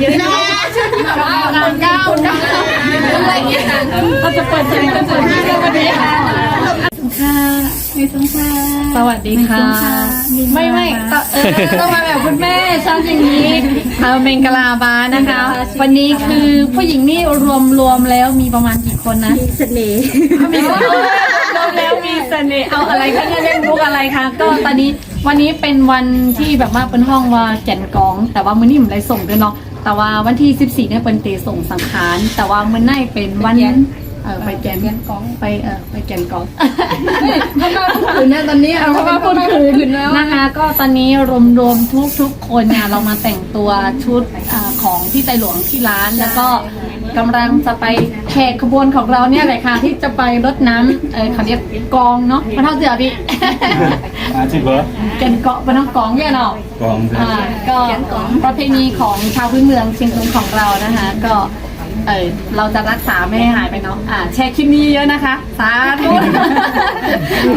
เยอะนะแบบว่าเก้าเก้าอะไรอย่างเงี้ยเราจะเปิดใจกันสุดที่วันนี้ค่ะมีสงคราสวัสดีค่ะ ไม่ไม่ก็เออต้องมาแบบคุณแม่ชอบอย่างนี้คาเมงกลาบานะคะ วันนี้คือผู้หญิงนี่รวมรวมแล้วมีประมาณกี่คนนะเสน่ห์มีรวมแล้วมีเสน่ห์เอาอะไรคะเนี่ยเล่นมุกอะไรคะก็ตอนนี้วันนี้เป็นวันที่แบบว่าเป็นห้องว่าแก่นกอง แต่ว่ามื้อนี้ผมได้ส่งด้วยเนาะ แต่ว่าวันที่ 14เนี่ยเป็นเตส่งสังขาร แต่ว่ามื้อนี้เป็นวัน เออไปแก่นกองไปเออไปแก่นกองถ้ามาพูดถึงเนี่ยตอนนี้เอาเพราะว่าพูดคืนนะคะก็ตอนนี้รวมๆทุกทุกๆคนเนี่ยเรามาแต่งตัวชุดอาของที่ไตหลวงที่ร้านแล้วก็กำลังจะไปแห่ขบวนของเราเนี่ยแหละค่ะที่จะไปรดน้ำเออเขาเรียกกองเนาะมาเท่าเสือพี่อาชีพเหรอเกันเกาะมาทั้งกองเนี่ยเนาะกองอ่าก็ประเพณีของชาวพื้นเมืองเชียงตุงของเรานะคะก็ เออเราจะรักษาไม่ให้หายไปเนาะอ่าแชร์คลิปนี้เยอะนะคะ สาธุ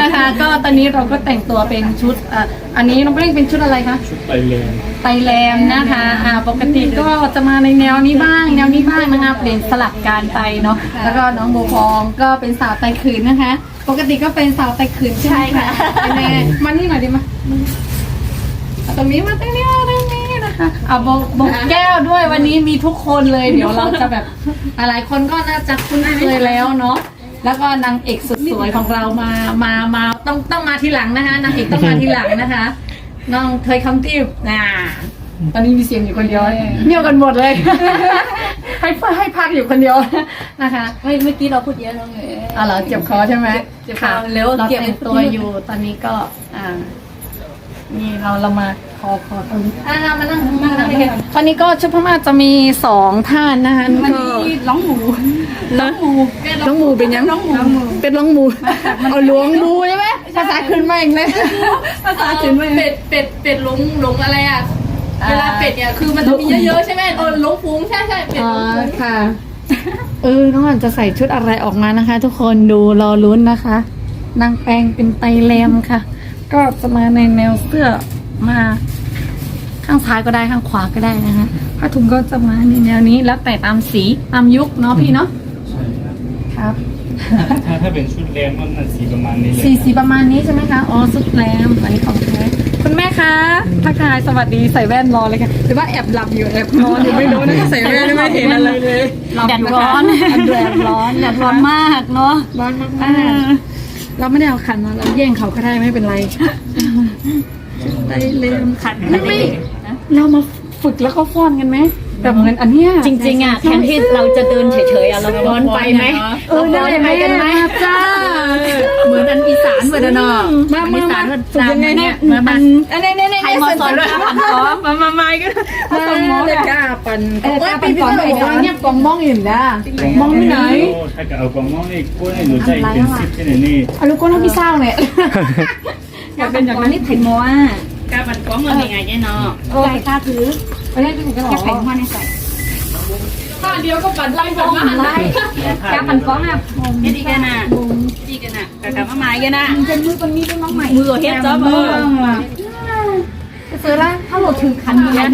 นะคะ ก็ตอนนี้เราก็แต่งตัวเป็นชุดอ่าอันนี้น้องเป้งเป็นชุดอะไรคะ ชุดไปเลยไตแรมนะคะอ่าปกติก็จะมาในแนวนี้บ้าง แนวนี้บ้างนะคะเปลี่ยนสลับการไปเนาะ แล้วก็น้องโบฟองก็เป็นสาวไตขืนนะคะ ปกติก็เป็นสาวไตขืนใช่ไหมคะแน่มานี่หน่อยดิมา เอาตรงนี้มาตรงนี้มาตรงนี้นะคะ เอาบอกบอกแก้วด้วยวันนี้มีทุกคนเลย เดี๋ยวเราจะแบบหลายคนก็น่าจะคุ้นเคยแล้วเนาะแล้วก็นางเอกสุดสวยของเรามามามาต้องต้องมาทีหลังนะคะนางเอกต้องมาทีหลังนะคะน้องเคยคำติบน่ะตอนนี้มีเสียงอยู่คนเดียวเงียบกันหมดเลย ให้ให้พักอยู่คนเดียวนะคะเฮ้ยเมื่อกี้เราพูดเยอะแล้วไงอ๋อเหรอเจ็บคอใช่ไหมเจ็บคอค่ะเร็วเราเก็บแต่งตัวอยู่ตอนนี้ก็อ่านี่เราเรามา คอคอตรงนี้อ่ามานั่งมานั่งเลยค่ะตอนนี้ก็ชุดพม่าจะมีสองท่านนะคะมันก็มีล้องหมูล้องหมูน้องหมูเป็นยังล้องหมูเป็นน้องหมูเอาหลวงหมูใช่ไหมภาษาขึ้นมาเองเลยภาษาจีนเป็ดเป็ดเป็ดหลงหลงอะไรอะเวลาเป็ดเนี่ยคือมันจะมีเยอะๆใช่ไหมเออหลงฟุ้งใช่ใช่เป็ดอ๋อหลงฟุ้งค่ะเออน้องอันจะใส่ชุดอะไรออกมานะคะ ทุกคนดูรอลุ้นนะคะนางแปลงเป็นไตแรมค่ะ ก็จะมาในแนวเสื้อมา ข้างซ้ายก็ได้ข้างขวาก็ได้นะคะผ้าถุงก็จะมาในแนวนี้แล้วแต่ตามสีตามยุคเนาะพี่เนาะใช่ครับครับถ้าถ้าเป็นชุดแรมก็น่าสีประมาณนี้เลยสีสีประมาณนี้ใช่ไหมคะอ๋อสุดแรมอันนี้ของแท้คุณแม่คะทักทายสวัสดีใส่แว่นรอเลยค่ะหรือว่าแอบหลับอยู่แอบนอนอยู่ไม่รู้นะใส่แว่นไม่เห็นอะไรเลยแดดร้อนแดดร้อนแดดร้อนมากเนาะร้อนมากๆเราไม่ได้เอาขันมาเราแย่งเขาก็ได้ไม่เป็นไรได้เล่มขันไม่ไม่ เรามาฝึกแล้วก็ฟ้อนกันไหมแบบเหมือนอันเนี้ยจริงๆอะแทนที่เราจะเดินเฉยๆอะเราฟ้อนไปไหมเออได้ไหมกันไหมจ้าเหมือนอันอีสานเหมือนเนาะมามามาฝึกยังไงเนี่ยมามาอันนี้เนี่ยเนี่ยใครมาสอนการผันก้อมามามาก็มาเลยกล้าปันเออกล้าปันก่อนไปเนี่ยกองมองอิ่มจ้ามองที่ไหนโอ้ถ้าเกิดเอากล่องมองนี่ก็ให้หนูใจเป็นสิบที่ไหนนี่อาลูกก้นทำพี่เศร้าเนี่ยอยากเป็นอย่างนั้นนี่ไผ่มัว กับมันก้อมันยังไงเนี่ยเนาะโอ้ยกล้าถือไปเล่นที่ไหนกันหรอแค่ไผ่มัวในใส่ข้าเดียวก็ปั่นไล่ปั่นมาไล่แค่ผันก้องอะนี่ดีกันน่ะดีกันน่ะกะกะมาหมายกันน่ะเป็นมือตรงนมีเป็นน้องใหม่มือเฮ็ดจ๊อบเออ เสือละถ้าเราถือขันอยู่นะ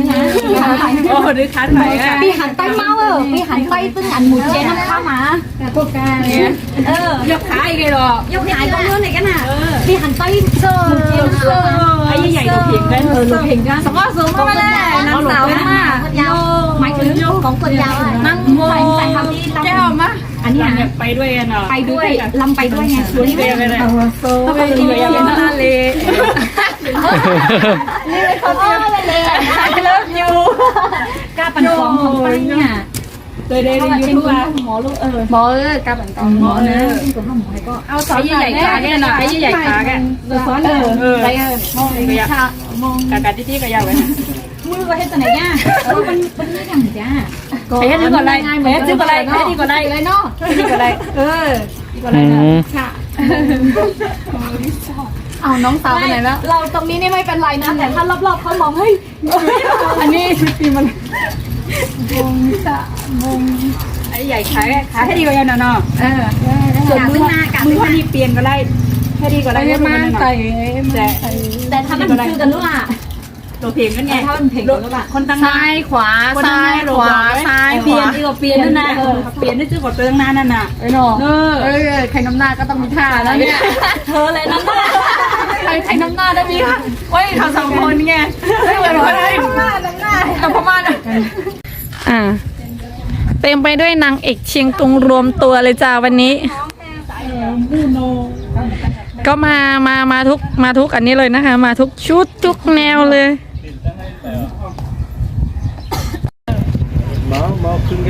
โอ้ดื้อคันไปอะปีหันใต้เมาเออปีหันใต้ตึ้งอันหมูเจน้ำข้าวมาพวกกาเนี่ยเออยกขาอีกเลยหรอยกหายก็เมื่อไหร่กันอะปีหันใต้เซอร์ไอ้ใหญ่ตัวเพียงกันเออเราเพลงกันสองก็สูงเข้ามาแล้น้ำสาวมากยาวหมายถึงของคนยาวนั่งโมใส่คำนี้แก้วมาอันนี้เนี่ยไปด้วยกันเนาะไปด้วยลำไปด้วยไงชวนเดียเลยเอาโซ่ไปเรียนทะเล นี่เลยเขามเลยเลยเลิฟยูกล้าปั่นฟองของไปเนี่ยเคยได้ยินยูทูบอะหมอลูกเออหมอเออกาบันตองหมอเนอะกับหมอก็เอาสอนใหญ่ขาเนี่ยนะไอ้ใหญ่ขาแกเราซ้อนเออเออไปเออมองก็ยาวกากาที่ที่ก็ยาวไปนะมือก็ให้ตัวไหนย่ามันมันไม่ทำจ้าไอ้ที่ก่อนไรไอ้ที่ก่อนไรไอ้ที่ก่อนไรเลยเนาะไอ้ที่ก่อนไรเอออืม เอาน้องสาวไปไหนแล้ว เราตรงนี้นี่ไม่เป็นไรนะ แต่ถ้ารอบๆเขามองเฮ้ยอันนี้ชุดปีมันวงจะไอ้ใหญ่ขาขาให้ดีกว่ายันเนาะเออส่วนมือหน้ากลับมือพอดีเปลี่ยนก็ได้แค่ดีก็ไปได้มาใส่แต่แต่ถ้ามันคือกันรู้อะโดดเพลงกันไงถ้ามันเพลงแล้วแบบคนตั้งซ้ายขวาซ้ายขวาซ้ายขเปลี่ยนวาดีกว่าเปลี่ยนนั่นนะเปลี่ยนได้ชื่อกดตัวตั้งนานนั่นน่ะเอ้ยเนาะเออใครน้ำหน้าก็ต้องมีท่าแล้วเนี่ยเธอเลยนั่นน่ะ ใครใครน้ำหน้าได้มีค่ะเว้ยเขาสองคนไงไม่เหมือนคนเลยน้ำหน้าน้ำหน้ากับพม่านะอ่าเต็มไปด้วยนางเอกเชียงตุงรวมตัวเลยจ้าวันนี้ ก็มามามาทุกมาทุกอันนี้เลยนะคะ มาทุกชุดทุกแนวเลยมามาขึ้นแก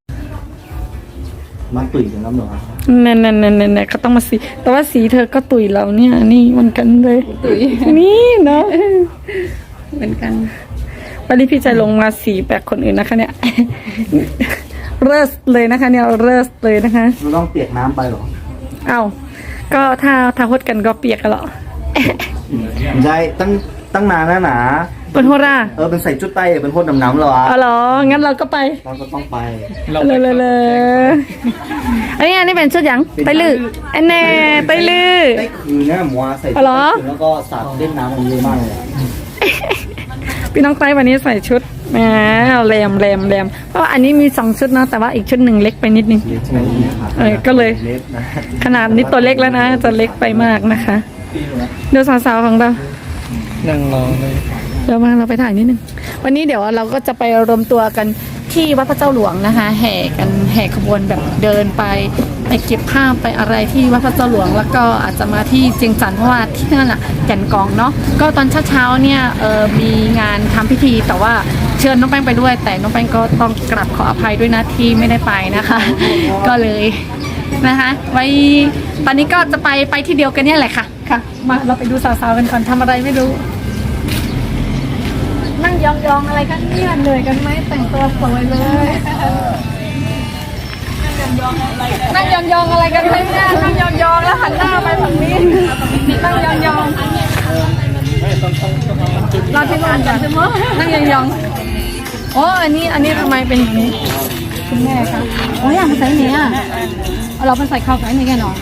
มาตุ๋ยกันแล้วเหรอนั่นนั่นนั่นนั่นเขาต้องมาสี แต่ว่าสีเธอก็ตุยเราเนี่ย นี่เหมันกันเลย ตุยนี่เนาะเหมือนกันวันนี้พี่จะลงมาสีแปลกคนอื่นนะคะ เนี่ย เริสเลยนะคะ เนี่ย เริสเลยนะคะเราต้องเปียกน้ำไปเหรอ เอ้า ก็ถ้าถ้าพดกันก็เปียกกันเหรอใช่ตั้ง ตั้งนานแล้วนะเป็นโฮราเออเป็นใส่ชุดไต้เป็นพดดำน้ำเหรอวะเอาเหรองั้นเราก็ไปเราก็ต้องไป เลยเลยเลยอันนี้อันนี้เป็นชุดหยังไตลืออันแน่ไตลือ ได้คืนเนี่ยหมัวใส่ชุดอ๋อเหรอไต้คืนแล้วก็สาดเล่นน้ำมันเยอะมากเลยอะพี่น้องไต้วันนี้ใส่ชุดแหมแรมแรมแรมเพราะว่าอันนี้มีสองชุดนะแต่ว่าอีกชุดหนึ่งเล็กไปนิดนึง เล็กใช่ไหมครับเออก็เลย เล็กนะขนาดนี้ตัวเล็กแล้วนะ จะเล็กไปมากนะคะ ดูสาวๆของเรา นั่งรอเลยเดี๋ยวมาเราไปถ่ายนิดนึง วันนี้เดี๋ยวเราก็จะไปรวมตัวกันที่วัดพระเจ้าหลวงนะคะ แห่กันแห่ขบวนแบบเดินไปไปเก็บภาพไปอะไรที่วัดพระเจ้าหลวง แล้วก็อาจจะมาที่เจียงจันเพราะว่าที่นั่นอะแก่นกองเนาะก็ตอนเช้าๆเนี่ยเออมีงานทำพิธีแต่ว่าเชิญน้องแป้งไปด้วย แต่น้องแป้งก็ต้องกราบขออภัยด้วยนะที่ไม่ได้ไปนะคะ ก็เลย นะคะ ไว้ตอนนี้ก็จะไปไปที่เดียวกันเนี่ยแหละค่ะค่ะ มาเราไปดูสาวๆกันก่อนทำอะไรไม่รู้ นั่งยองๆอะไรกันเนี่ยเหนื่อยกันไหมแต่งตัวสวยเลยนั่งยองๆอะไรกันไหมเนี่ยนั่งยองๆแล้วหันหน้าไปฝั่งนี้นั่งยองๆเราที่ร้านกันนั่งยองๆโอ้อันนี้อันนี้ทำไมเป็นอย่างนี้คุณแม่คะโอ้ยอยากมาใส่เนี้ย เอาเราไปใส่ข้าวไก่นี่แกเนาะ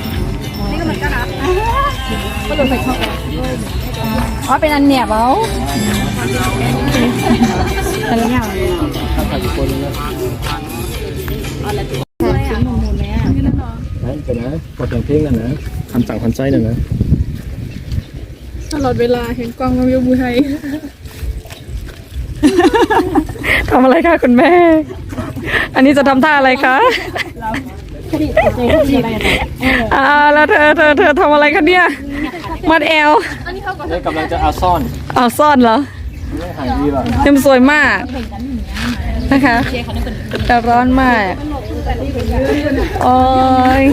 นี่ก็เหมือนกันนะก็เราใส่ข้าวไก่อ๋อเป็นอันเหนียบเอาอะไรอย่างนั่นเป็นนะกดอย่างเพลงนั่นนะคำสั่งคอนใจนั่นนะตลอดเวลาเห็นกล้องวิวบูไทยทำอะไรคะคุณแม่ อันนี้จะทำท่าอะไรคะ อ่าแล้วเธอเธอเธอทำอะไรคะเนี่ย มัดแอลนี่กำลังจะเอาซ่อนเอาซ่อนเหรอไม่หายดีหรอเต็มสวยมากนะคะแต่ร้อนมาก โอ้ย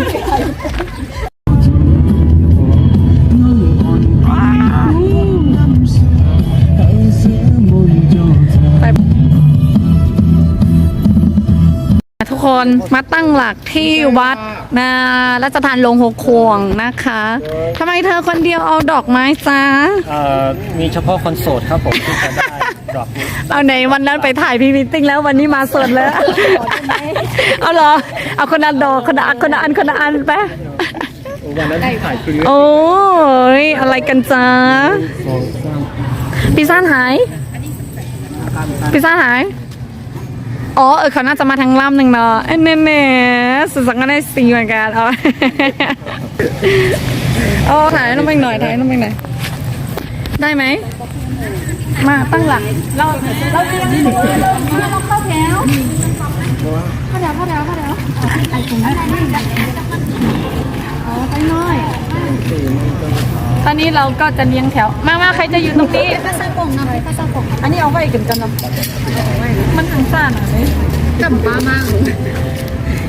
คนมาตั้งหลักที่วัดนะรัชทานลงหกควงนะคะทำไมเธอคนเดียวเอาดอกไม้จ้าเอ่อมีเฉพาะคนโสดครับผมที่จะได้ดอกนี้เอาไหนวันนั้นไปถ่ายพรีมิตติ้งแล้ววันนี้มาสดแล้ว เอาเหรอ เอาคนละดอกคนละอันคนละอันคนละอันไป วันนั้นที่ถ่ายคือโอ้ยอะไรกันจ้าสองสามพิซซ่าหายพิซซ่าหาย อ๋อเออเขาน่าจะมาทางลำหนึ่งเนาะเน่เน่สุดสังกันได้สีเหมือนกันเอาเอาถ่ายน้องไปหน่อยถ่ายน้องไปหน่อยได้ไหมมาตั้งหลักเราเราเตรียมเราเข้าแถวเข้าแถวเข้าแถวเข้าแถวอ๋อไปหน่อย ตอนนี้เราก็จะเลี้ยงแถว มามาใครจะอยู่ตรงนี้ภาษาปงนะภาษาปงอันนี้เอาไว้กันกันนะมันถึงซ่านอะเลยจำป้ามาก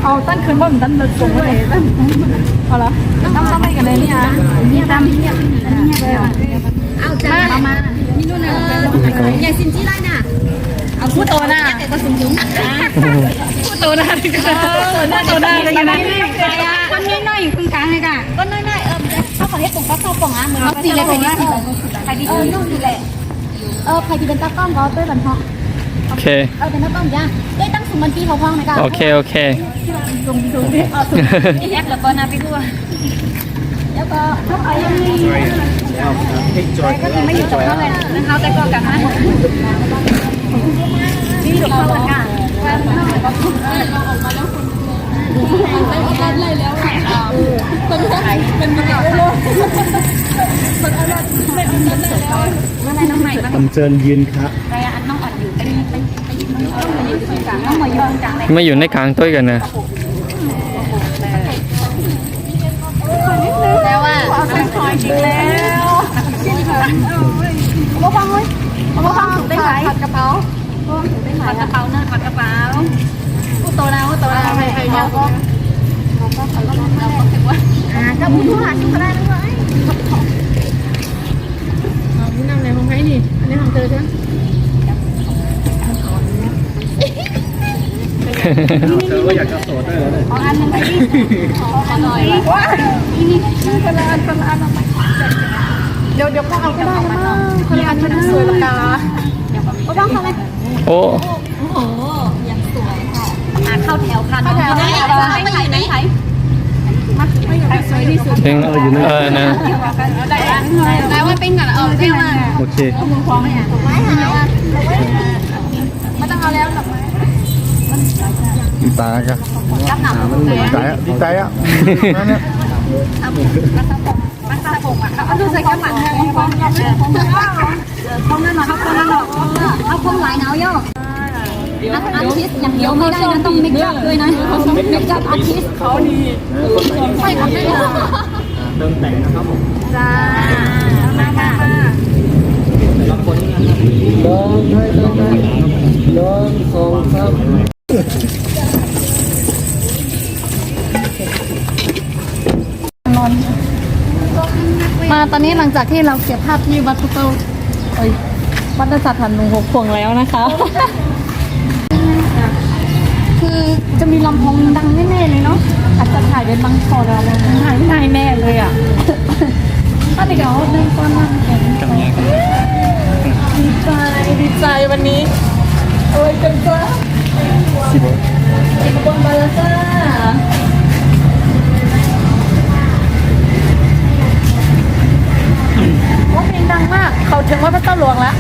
เอาตั้นคืนบ่มตั้นเดินส่งไปตั้นเอาละตั้งเข้าไปกันเลยนี่ฮะนี่ตั้มนี่เนี่ยนี่เลยอะเอาจ้ามานี่นู่นน่ะอย่าสินจี้ไล่น่ะเอาพูดโตนะแต่ก็สูงสูงพูดโตนะหน้าโตได้เลยนะค ข้าวของให้ผมก็ข้าวของอะเหมือนเขาตีเลยไปดิไปดิเออนู่นนี่แหละเออใครที่เป็นตากล้องก็ด้วยบันทองโอเคเออเป็นตากล้องจ้าได้ตั้งสุมันปีเขาพ้องนะก้าโอเคโอเคแยกแล้วก็นาไปด้วยแล้วก็ถ้าใครยังมีก็ยังไม่อยู่กับเขาเลยนะคะแต่ก็กันนะนี่อยู่เข้ากันกั นเป็นเป็นเป็นอะไรน้องใหม่บ้างคำเชิญยืนครับระยะอันน้องอ่อนอยู่ไปไปไปยืนน้องอยู่ในส่วนกลางน้องมายืนกลางเลยไม่อยู่ในกลางต้วยกันนะแล้วว่าเป็นคอยจริงแล้วเอาบ้างเลยเอาบ้างถูกได้ไหมถอดกระเป๋าถอดกระเป๋าเนอะถอดกระเป๋า โตแล้วผู้โตแล้วใครใครเราก็เราก็เราก็เราก็ถือว่าอ่าก็บุญทุกหลานก็ได้ด้วยนี่นำอะไรของใครนี่อันนี้ของเธอใช่ไหมเธอว่าอยากจะโสดด้วยเหรอเนี่ยขออันนึงไปดิขออหน่อยว้าอีนี่คนละอันคนละอันเอาไปเดี๋ยวเดี๋ยวพ่อเอาก็ได้นะคนละอันมันสวยละกาเอาบ้างเขาไหมโอ้โอ้โห ค่ะอ่าเข้าแถวค่ะน้องไหนไหนไหนไหนสวยที่สุดเพลงเออนะได้ว่าเป็นกันเออเป็นมาโอเคไม่หายอะไม่ต้องเอาแล้วหรอกดีตายกันรับหนักดีใจอะดีใจอะนั่นเนี่ยมันสะผมอะเอาดูใส่แก้มหมันให้ฟองยัดเลยฟองฟองนั่นหรอครับฟองนั่นหรอเอาฟองหลายหนาว ย่ออาร์ติสอย่างเดียวไม่ได้นะต้องเมคอัพด้วยนะเมคอัพอาร์ติสเขาดีใช่ครับได้เลยเริ่มแต่งนะครับผมจ้ามาค่ะมาตอนนี้หลังจากที่เราเก็บภาพที่วัดพุทธเอ้ยวัดสัตว์หันหนึ่งหกพวงแล้วนะคะ คือจะมีลำโพงดังแน่ๆเลยเนาะอาจจะถ่ายเป็นบางช็อตเราถ่ายไม่ได้แน่เลยอะก็เดี๋ยวเดินก่อนนั่งกันดีใจดีใจวันนี้เอ้ยกันจ้าสิบสิบบนบาลาซ่าว่าเพลงดังมาก เขาถึงว่าพระเจ้าหลวงแล้ว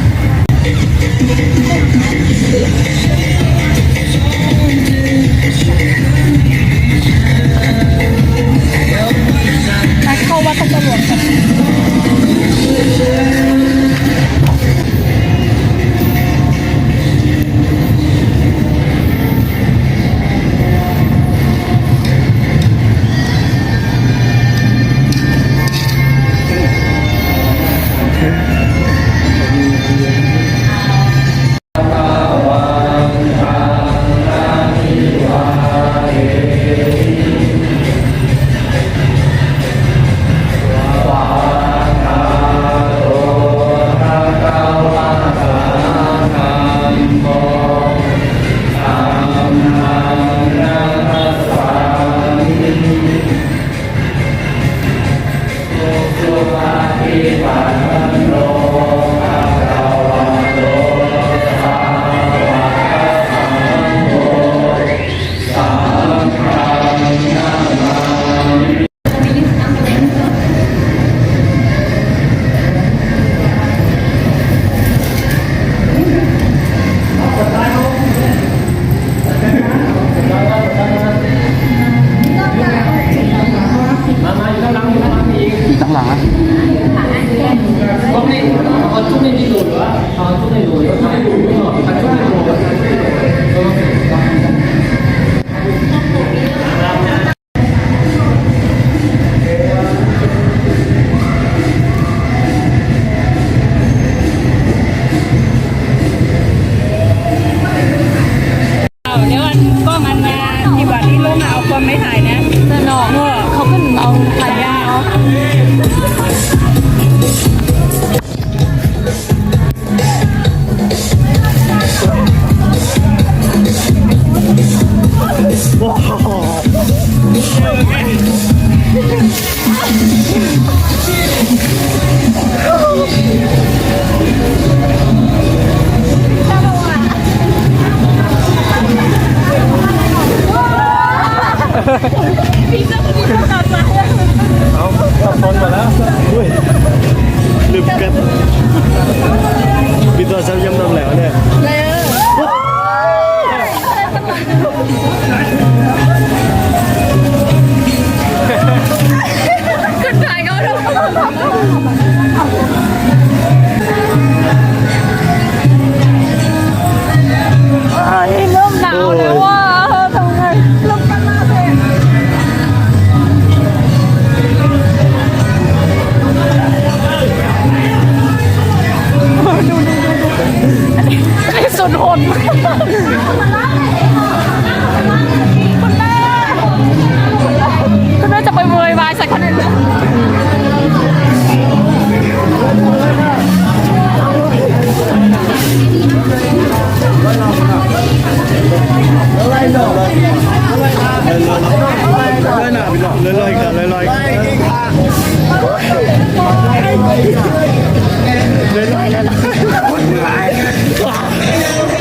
คน คุณแม่ คุณแม่จะไปเมยวายใส่คนอื่นเลยๆเลยๆ 哇